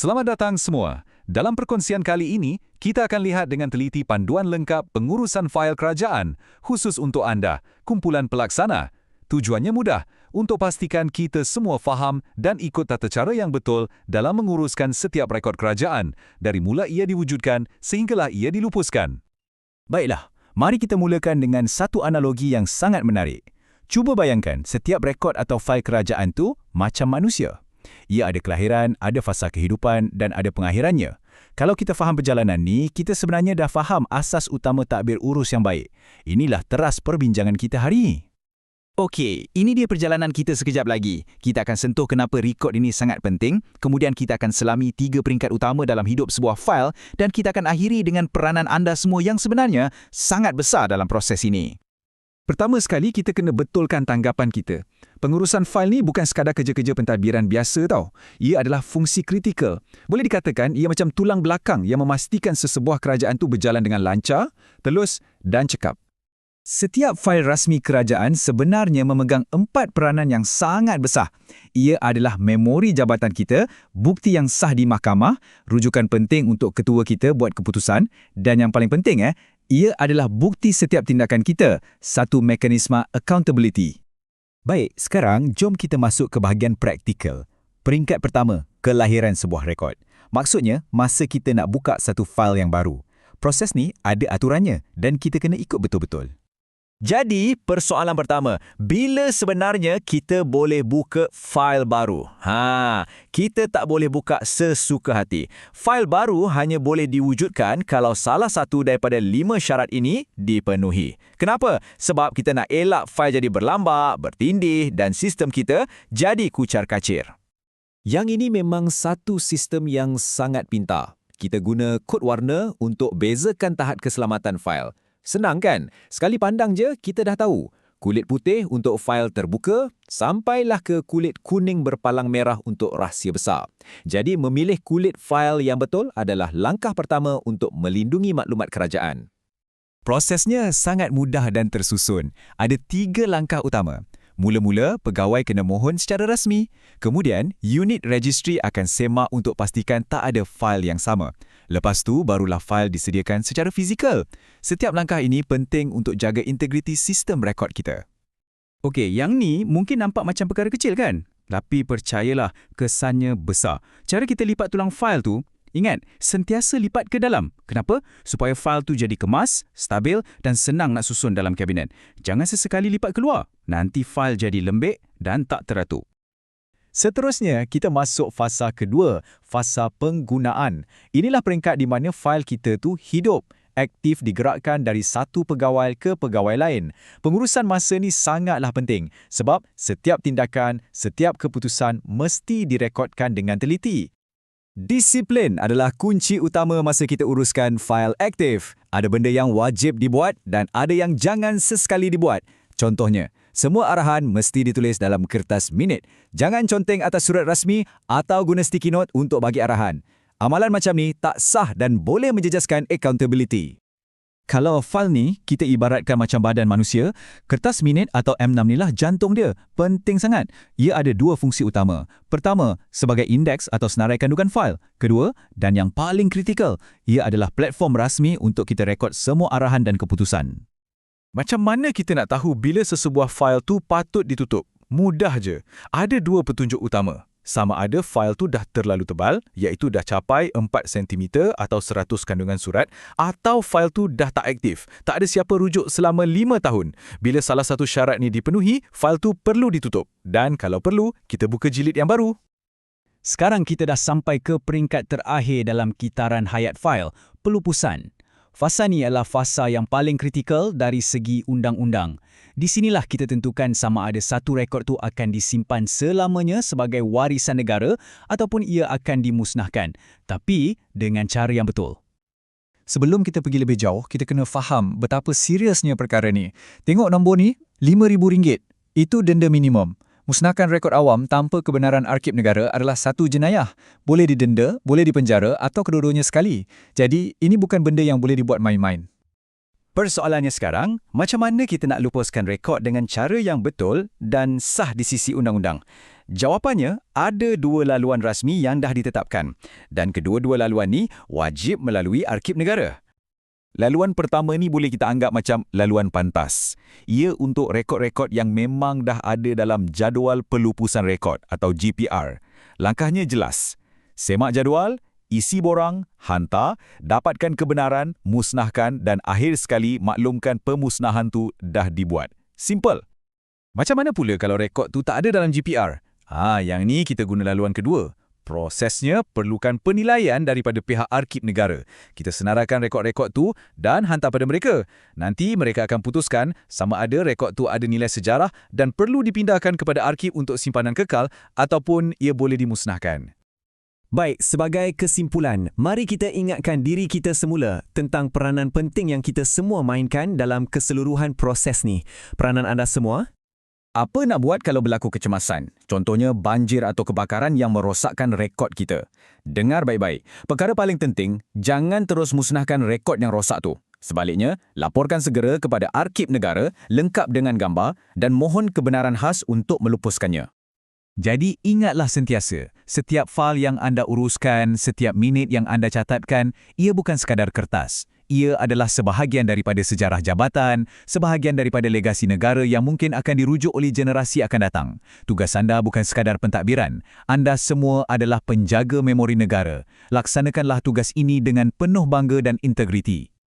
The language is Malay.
Selamat datang semua. Dalam perkongsian kali ini, kita akan lihat dengan teliti panduan lengkap pengurusan fail kerajaan khusus untuk anda, kumpulan pelaksana. Tujuannya mudah, untuk pastikan kita semua faham dan ikut tata cara yang betul dalam menguruskan setiap rekod kerajaan, dari mula ia diwujudkan sehinggalah ia dilupuskan. Baiklah, mari kita mulakan dengan satu analogi yang sangat menarik. Cuba bayangkan setiap rekod atau fail kerajaan tu macam manusia. Ia ada kelahiran, ada fasa kehidupan dan ada pengakhirannya. Kalau kita faham perjalanan ni, kita sebenarnya dah faham asas utama takbir urus yang baik. Inilah teras perbincangan kita hari ini. Okey, ini dia perjalanan kita sekejap lagi. Kita akan sentuh kenapa rekod ini sangat penting, kemudian kita akan selami tiga peringkat utama dalam hidup sebuah fail dan kita akan akhiri dengan peranan anda semua yang sebenarnya sangat besar dalam proses ini. Pertama sekali, kita kena betulkan tanggapan kita. Pengurusan fail ni bukan sekadar kerja-kerja pentadbiran biasa tau. Ia adalah fungsi kritikal. Boleh dikatakan ia macam tulang belakang yang memastikan sesebuah kerajaan tu berjalan dengan lancar, telus dan cekap. Setiap fail rasmi kerajaan sebenarnya memegang empat peranan yang sangat besar. Ia adalah memori jabatan kita, bukti yang sah di mahkamah, rujukan penting untuk ketua kita buat keputusan, dan yang paling penting, eh, ia adalah bukti setiap tindakan kita, satu mekanisme accountability. Baik, sekarang jom kita masuk ke bahagian praktikal. Peringkat pertama, kelahiran sebuah rekod. Maksudnya, masa kita nak buka satu fail yang baru. Proses ni ada aturannya dan kita kena ikut betul-betul. Jadi, persoalan pertama, bila sebenarnya kita boleh buka fail baru? Ha, kita tak boleh buka sesuka hati. Fail baru hanya boleh diwujudkan kalau salah satu daripada lima syarat ini dipenuhi. Kenapa? Sebab kita nak elak fail jadi berlambak, bertindih dan sistem kita jadi kucar-kacir. Yang ini memang satu sistem yang sangat pintar. Kita guna kod warna untuk bezakan tahap keselamatan fail. Senang kan? Sekali pandang je kita dah tahu. Kulit putih untuk fail terbuka, sampailah ke kulit kuning berpalang merah untuk rahsia besar. Jadi memilih kulit fail yang betul adalah langkah pertama untuk melindungi maklumat kerajaan. Prosesnya sangat mudah dan tersusun. Ada tiga langkah utama. Mula-mula, pegawai kena mohon secara rasmi. Kemudian, unit registry akan semak untuk pastikan tak ada fail yang sama. Lepas tu, barulah fail disediakan secara fizikal. Setiap langkah ini penting untuk jaga integriti sistem rekod kita. Okey, yang ni mungkin nampak macam perkara kecil kan? Tapi percayalah, kesannya besar. Cara kita lipat tulang fail tu Ingat, sentiasa lipat ke dalam. Kenapa? Supaya fail tu jadi kemas, stabil dan senang nak susun dalam kabinet. Jangan sesekali lipat keluar. Nanti fail jadi lembek dan tak teratur. Seterusnya, kita masuk fasa kedua, fasa penggunaan. Inilah peringkat di mana fail kita tu hidup, aktif digerakkan dari satu pegawai ke pegawai lain. Pengurusan masa ni sangatlah penting sebab setiap tindakan, setiap keputusan mesti direkodkan dengan teliti. Disiplin adalah kunci utama masa kita uruskan fail aktif. Ada benda yang wajib dibuat dan ada yang jangan sesekali dibuat. Contohnya, semua arahan mesti ditulis dalam kertas minit. Jangan conteng atas surat rasmi atau guna sticky note untuk bagi arahan. Amalan macam ni tak sah dan boleh menjejaskan accountability. Kalau file ni kita ibaratkan macam badan manusia, kertas minit atau M6 ni lah jantung dia. Penting sangat. Ia ada dua fungsi utama. Pertama, sebagai indeks atau senarai kandungan file. Kedua, dan yang paling kritikal, ia adalah platform rasmi untuk kita rekod semua arahan dan keputusan. Macam mana kita nak tahu bila sesebuah file tu patut ditutup? Mudah je. Ada dua petunjuk utama sama ada fail tu dah terlalu tebal, iaitu dah capai 4 cm atau 100 kandungan surat, atau fail tu dah tak aktif, tak ada siapa rujuk selama 5 tahun. Bila salah satu syarat ni dipenuhi, fail tu perlu ditutup. Dan kalau perlu, kita buka jilid yang baru. Sekarang kita dah sampai ke peringkat terakhir dalam kitaran hayat fail, pelupusan. Fasa ni adalah fasa yang paling kritikal dari segi undang-undang. Di sinilah kita tentukan sama ada satu rekod tu akan disimpan selamanya sebagai warisan negara ataupun ia akan dimusnahkan. Tapi dengan cara yang betul. Sebelum kita pergi lebih jauh, kita kena faham betapa seriusnya perkara ni. Tengok nombor ni, RM5,000. Itu denda minimum. Musnahkan rekod awam tanpa kebenaran arkib negara adalah satu jenayah. Boleh didenda, boleh dipenjara atau kedua-duanya sekali. Jadi, ini bukan benda yang boleh dibuat main-main. Persoalannya sekarang, macam mana kita nak lupuskan rekod dengan cara yang betul dan sah di sisi undang-undang? Jawapannya, ada dua laluan rasmi yang dah ditetapkan. Dan kedua-dua laluan ni wajib melalui Arkib Negara. Laluan pertama ni boleh kita anggap macam laluan pantas. Ia untuk rekod-rekod yang memang dah ada dalam Jadual Pelupusan Rekod atau GPR. Langkahnya jelas. Semak jadual, isi borang, hantar, dapatkan kebenaran, musnahkan dan akhir sekali maklumkan pemusnahan tu dah dibuat. Simple. Macam mana pula kalau rekod tu tak ada dalam GPR? Ah, yang ni kita guna laluan kedua. Prosesnya perlukan penilaian daripada pihak arkib negara. Kita senaraikan rekod-rekod tu dan hantar pada mereka. Nanti mereka akan putuskan sama ada rekod tu ada nilai sejarah dan perlu dipindahkan kepada arkib untuk simpanan kekal ataupun ia boleh dimusnahkan. Baik, sebagai kesimpulan, mari kita ingatkan diri kita semula tentang peranan penting yang kita semua mainkan dalam keseluruhan proses ni. Peranan anda semua? Apa nak buat kalau berlaku kecemasan? Contohnya banjir atau kebakaran yang merosakkan rekod kita. Dengar baik-baik. Perkara paling penting, jangan terus musnahkan rekod yang rosak tu. Sebaliknya, laporkan segera kepada Arkib Negara lengkap dengan gambar dan mohon kebenaran khas untuk melupuskannya. Jadi ingatlah sentiasa, setiap fail yang anda uruskan, setiap minit yang anda catatkan, ia bukan sekadar kertas. Ia adalah sebahagian daripada sejarah jabatan, sebahagian daripada legasi negara yang mungkin akan dirujuk oleh generasi akan datang. Tugas anda bukan sekadar pentadbiran. Anda semua adalah penjaga memori negara. Laksanakanlah tugas ini dengan penuh bangga dan integriti.